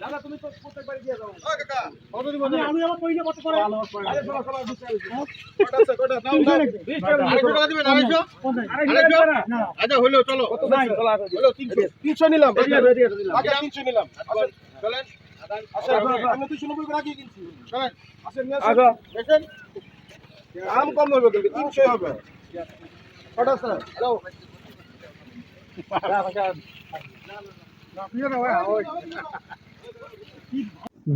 দাদা তুমি তো প্রত্যেকবার দিয়ে দাও। কত দিব আমি আমি আমার পয়সা কত করে আরে সবাই সবাই দিতে আছে। কটা নাও নাও। আড়াইশো টাকা দিবেন আড়াইশো পঞ্চাশ। আড়াইশো না? আচ্ছা হলো চলো। কত নাই হলো নিলাম। এদিকে, এদিকে দিলাম বাকি তিনশো নিলাম। চলেন। আচ্ছা আমি দুশো নব্বই করে রাখি কিনছি। চলেন। আসেন নিয়ে আসেন। দেখেন। দাম কম হবে কিন্তু তিনশো হবে। কটা স্যার হ্যালো।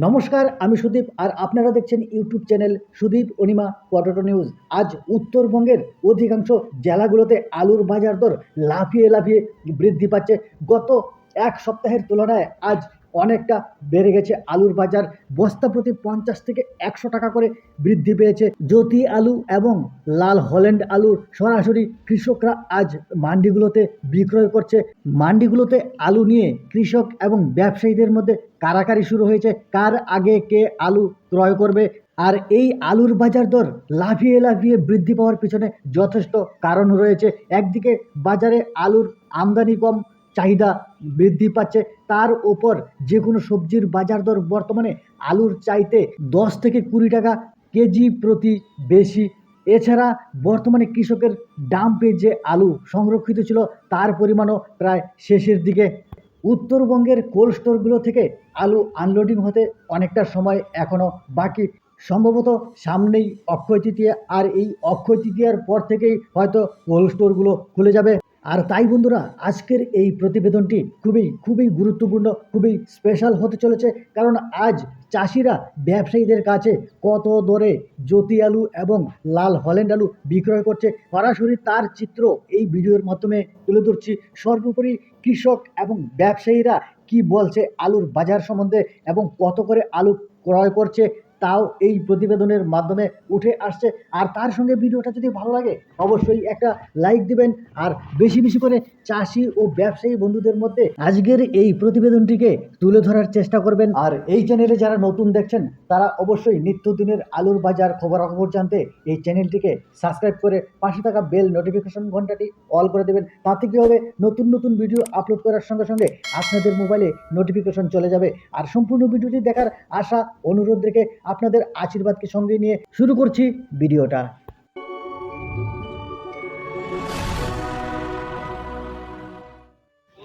নমস্কার, আমি সুদীপ আর আপনারা দেখছেন YouTube channel Sudip Anima potato news. আজ উত্তরবঙ্গের অধিকাংশ জেলাগুলোতে আলুর বাজার দর লাফিয়ে লাফিয়ে বৃদ্ধি পাচ্ছে। গত এক সপ্তাহের তুলনায় আজ অনেকটা বেড়ে গেছে। আলুর বাজার বস্তা প্রতি পঞ্চাশ থেকে একশো টাকা করে বৃদ্ধি পেয়েছে। জ্যোতি আলু এবং লাল হল্যান্ড আলু সরাসরি কৃষকরা আজ মান্ডিগুলোতে বিক্রয় করছে। মান্ডিগুলোতে আলু নিয়ে কৃষক এবং ব্যবসায়ীদের মধ্যে কারাকারি শুরু হয়েছে। কার আগে কে আলু ক্রয় করবে? আর এই আলুর বাজার দর লাফিয়ে লাফিয়ে বৃদ্ধি পাওয়ার পিছনে যথেষ্ট কারণ রয়েছে। একদিকে বাজারে আলুর আমদানি কম চাহিদা বৃদ্ধি পাচ্ছে। তার ওপর যে কোনো সবজির বাজার দর বর্তমানে আলুর চাইতে দশ থেকে কুড়ি টাকা কেজি প্রতি বেশি। এছাড়া বর্তমানে কৃষকের ডাম্পে যে আলু সংরক্ষিত ছিল, তার পরিমাণও প্রায় শেষের দিকে। উত্তরবঙ্গের কোল্ড স্টোরগুলো থেকে আলু আনলোডিং হতে অনেকটা সময় এখনও বাকি। সম্ভবত সামনেই অক্ষয় তৃতীয়া, আর এই অক্ষয় তৃতীয়ার পর থেকেই হয়তো কোল্ড স্টোরগুলো খুলে যাবে। আর তাই বন্ধুরা, আজকের এই প্রতিবেদনটি খুবই খুবই গুরুত্বপূর্ণ, খুবই স্পেশাল হতে চলেছে। কারণ আজ চাষিরা, ব্যবসায়ীদের কাছে কত দরে জ্যোতি আলু এবং লাল হল্যান্ড আলু বিক্রয় করছে, সরাসরি তার চিত্র এই ভিডিওর মাধ্যমে তুলে ধরছি। সর্বোপরি কৃষক এবং ব্যবসায়ীরা কি বলছে আলুর বাজার সম্বন্ধে এবং কত করে আলু ক্রয় করছে তাও এই প্রতিবেদনের মাধ্যমে উঠে আসছে। আর তার সঙ্গে ভিডিওটা যদি ভালো লাগে, অবশ্যই একটা লাইক দিবেন। আর বেশি বেশি করে চাষি ও ব্যবসায়ী বন্ধুদের মধ্যে আজকের এই প্রতিবেদনটিকে তুলে ধরার চেষ্টা করবেন। আর এই চ্যানেলে যারা নতুন দেখছেন, তারা অবশ্যই নিত্যদিনের আলুর বাজার খবরাখবর জানতে এই চ্যানেলটিকে সাবস্ক্রাইব করে পাশে থাকা বেল নোটিফিকেশন ঘন্টাটি অল করে দেবেন। তাতে কী হবে? নতুন নতুন ভিডিও আপলোড করার সঙ্গে সঙ্গে আপনাদের মোবাইলে নোটিফিকেশন চলে যাবে। আর সম্পূর্ণ ভিডিওটি দেখার আশা, অনুরোধ রেখে আপনাদের আশীর্বাদকে সঙ্গে নিয়ে শুরু করছি ভিডিওটা।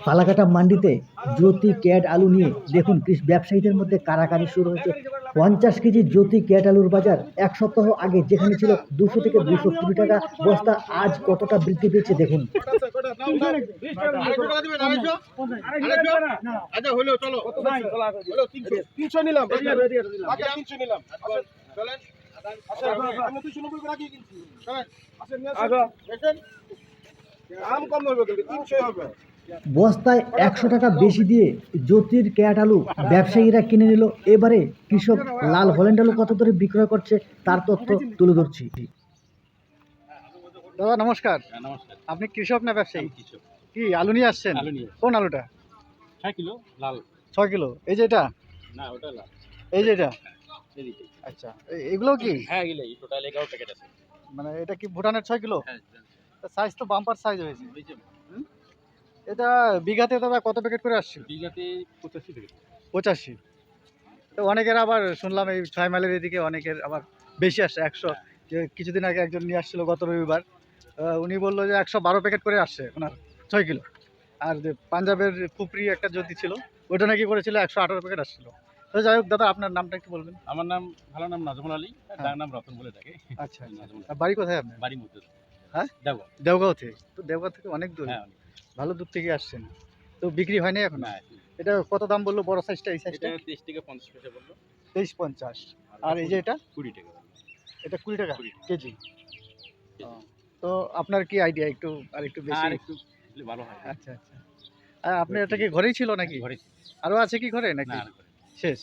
পালাকাটা মান্ডিতে জ্যোতি ক্যাট আলু নিয়ে দেখুন কৃষি ব্যবসায়ীদের মধ্যে কারাকারি শুরু হয়েছে পঞ্চাশ কেজি জ্যোতি ক্যাট আলুর বাজার এক সপ্তাহ আগে যেখানে ছিল দুশো থেকে দুশো কুড়ি টাকা বস্তা আজ কতটা বৃদ্ধি পেয়েছে দেখুন আচ্ছা আচ্ছা কম হবে তিনশো হবে বস্তায় একশো টাকা বেশি দিয়ে জ্যোতির ক্যাট আলু ব্যবসায়ীরা কিনে নিল। এবারে কৃষক লাল হল্যান্ড আলু কত দরে বিক্রয় করছে তার তথ্য তুলে ধরছি। দাদা নমস্কার। হ্যাঁ, আপনি কৃষক না ব্যবসায়ী? কি আলু নিয়ে আসছেন? কোন আলুটা? ছয় কিলো লাল। ছয় কিলো। এই যে এটা? না ওটা লাল। এই যে এটা? আচ্ছা এগুলো কি? হ্যাঁ এগুলো টোটাল এগারো প্যাকেট আছে। মানে এটা কি ভুটানের ছয় কিলো? হ্যাঁ সাইজ তো বাম্পার সাইজ হয়েছে। এটা বিঘাতে দাদা কত প্যাকেট করে আসছিল বিঘাতে পঁচাশি প্যাকেট পঁচাশি। তো অনেকের আবার শুনলাম এই ছয় মাইলের এদিকে অনেকের আবার বেশি আসছে একশো। যে কিছুদিন আগে একজন নিয়ে আসছিল গত রবিবার। উনি বলল যে একশো বারো প্যাকেট করে আসছে ওনার ছয় কিলো। আর যে পাঞ্জাবের খুপরি একটা জ্যোতি ছিল ওটা নাকি করেছিল একশো আঠারো প্যাকেট আসছিল। তো যাই হোক দাদা আপনার নামটা একটু বলবেন। আমার নাম ভালো নাম নাজমুল আলী আর ডাক নাম রতন বলে থাকে আচ্ছা বাড়ি কোথায় আপনার? বাড়ি মধ্যে। হ্যাঁ? যাব দেওগাঁও থেকে। তো দেওগাঁও থেকে অনেক দূর। হ্যাঁ। ভালো দূর থেকে আসছেন। তো বিক্রি হয়নি এখন? এটা কত দাম বলল? বড় সাইজটা এই সাইজটা তেইশ থেকে পঞ্চাশ পয়সা বলল। তেইশ পঞ্চাশ। আর এই যে এটা? কুড়ি টাকা। এটা কুড়ি টাকা? কেজি? তো আপনার কি আইডিয়া একটু আর একটু বেশি? আর একটু ভালো হয়। আচ্ছা আচ্ছা। আর আপনার এটা কি ঘরেই ছিল নাকি? ঘরে আরও আছে কি ঘরে নাকি। শেষ।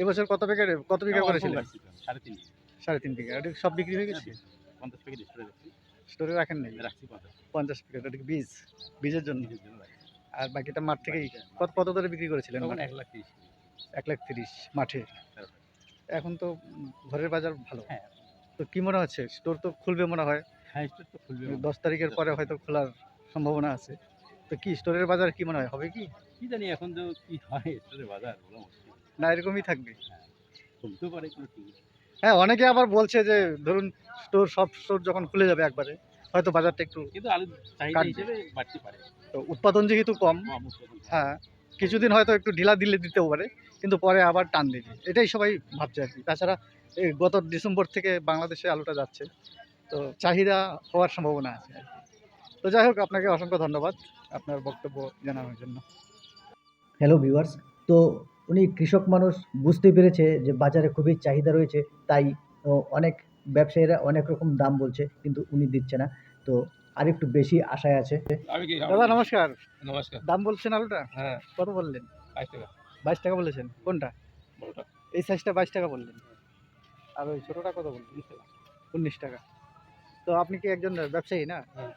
এবছর কত প্যাকেট কত বিঘা করেছিলেন? সাড়ে তিন বিঘা। সাড়ে তিন বিঘা। সব বিক্রি হয়ে গেছে? পঞ্চাশ প্যাকেট স্টোরে রাখেন রাখছি পঞ্চাশ প্যাকেট কি বীজ? বীজের জন্য। আর বাকিটা মাঠ থেকেই কত কত দরে বিক্রি করেছিলেন এক লাখ তিরিশ এক লাখ তিরিশ মাঠে। হ্যাঁ। এখন তো ঘরের বাজার ভালো। হ্যাঁ। তো কি মনে হচ্ছে? স্টোর তো খুলবে মনে হয়। হ্যাঁ স্টোর তো খুলবে দশ তারিখের পরে হয়তো খোলার সম্ভাবনা আছে। তো কি স্টোরের বাজার কি মনে হয়? হবে কি? কি জানি এখন তো কি হয় স্টোরের বাজার না এরকমই থাকবে। কমতেও পারে কোনো নেই। হ্যাঁ অনেকে আবার বলছে যে ধরুন স্টোর সব স্টোর যখন খুলে যাবে একবারে হয়তো বাজারটা একটু কিন্তু আলুর চাহিদা হিসেবে বাড়তে পারে। তো উৎপাদন যেহেতু কম হয়। কিছুদিন হয়তো একটু ঢিলা দিলে দিতেও পারে কিন্তু পরে আবার টান দিবে। এটাই সবাই ভাবছে আর কি। তাছাড়া এই গত ডিসেম্বর থেকে বাংলাদেশে আলুটা যাচ্ছে তো চাহিদা হওয়ার সম্ভাবনা আছে আর কি। তো যাই হোক আপনাকে অসংখ্য ধন্যবাদ আপনার বক্তব্য জানানোর জন্য। হ্যালো ভিউয়ার্স তো উনি কৃষক মানুষ বুঝতে পেরেছে যে বাজারে খুবই চাহিদা রয়েছে তাই ও, অনেক ব্যবসায়ীরা অনেক রকম দাম বলছে কিন্তু উনি দিচ্ছে না। তো আরেকটু বেশি আশায় আছে। দাদা নমস্কার। নমস্কার। দাম বলছেন আলুটা? হ্যাঁ। কত বললেন? বাইশ টাকা। বাইশ টাকা বলেছেন। কোনটা? এই সাইজটা বাইশ টাকা বললেন। আর ওই ছোটোটা কত বললেন? উনিশ টাকা। তো আপনি কি একজন ব্যবসায়ী না? হ্যাঁ।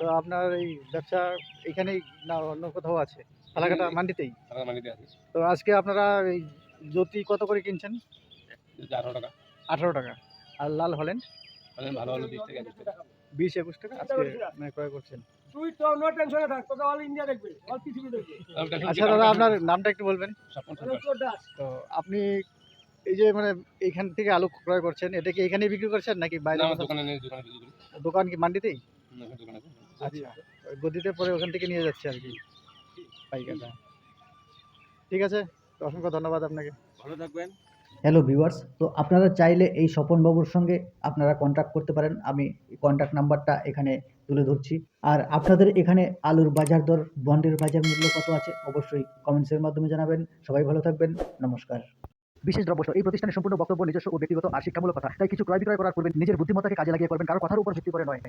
তো আপনার এই ব্যবসা এখানেই না অন্য কোথাও আছে? ফালাকাটা মান্ডিতেই? আছে। তো আজকে আপনারা এই জ্যোতি কত করে কিনছেন? আঠারো টাকা। আঠারো টাকা। আর লাল হলেন? ভালো ভালো বিশ টাকা বিশ একুশ টাকা? আজকে মানে ক্রয় করছেন। তুই তো নো টেনশনে থাক তোকে অল ইন্ডিয়া দেখবে অল পৃথিবী দেখবে। আচ্ছা দাদা আপনার নামটা একটু বলবেন। তো আপনি এই যে মানে এইখান থেকে আলু ক্রয় করছেন এটা কি এখানেই বিক্রি করছেন নাকি বাইরে? দোকানে নেই দোকানে বিক্রি করি। দোকান কি মান্ডিতেই। আচ্ছা গদিতে পরে ওখান থেকে নিয়ে যাচ্ছে আর কি। ঠিক আছে অসংখ্য ধন্যবাদ আপনাকে। ভালো থাকবেন। হ্যালো ভিউয়ার্স তো আপনারা চাইলে এই স্বপনবাবুর সঙ্গে আপনারা কন্ট্যাক্ট করতে পারেন। আমি কন্ট্যাক্ট নাম্বারটা এখানে তুলে ধরছি। আর আপনাদের এখানে আলুর বাজার দর বন্ডের বাজার মূল্য কত আছে অবশ্যই কমেন্টসের মাধ্যমে জানাবেন। সবাই ভালো থাকবেন নমস্কার। বিশেষ দ্রব্য এই প্রতিষ্ঠানের সম্পূর্ণ বক্তব্য নিজস্ব ও ব্যক্তিগত আর শিক্ষামূলক কথা তাই কিছু ক্রয় বিক্রয় করার পূর্বে নিজের বুদ্ধিমত্তাকে কাজে লাগিয়ে করবেন কারও কথার উপর ভিত্তি করে নয়।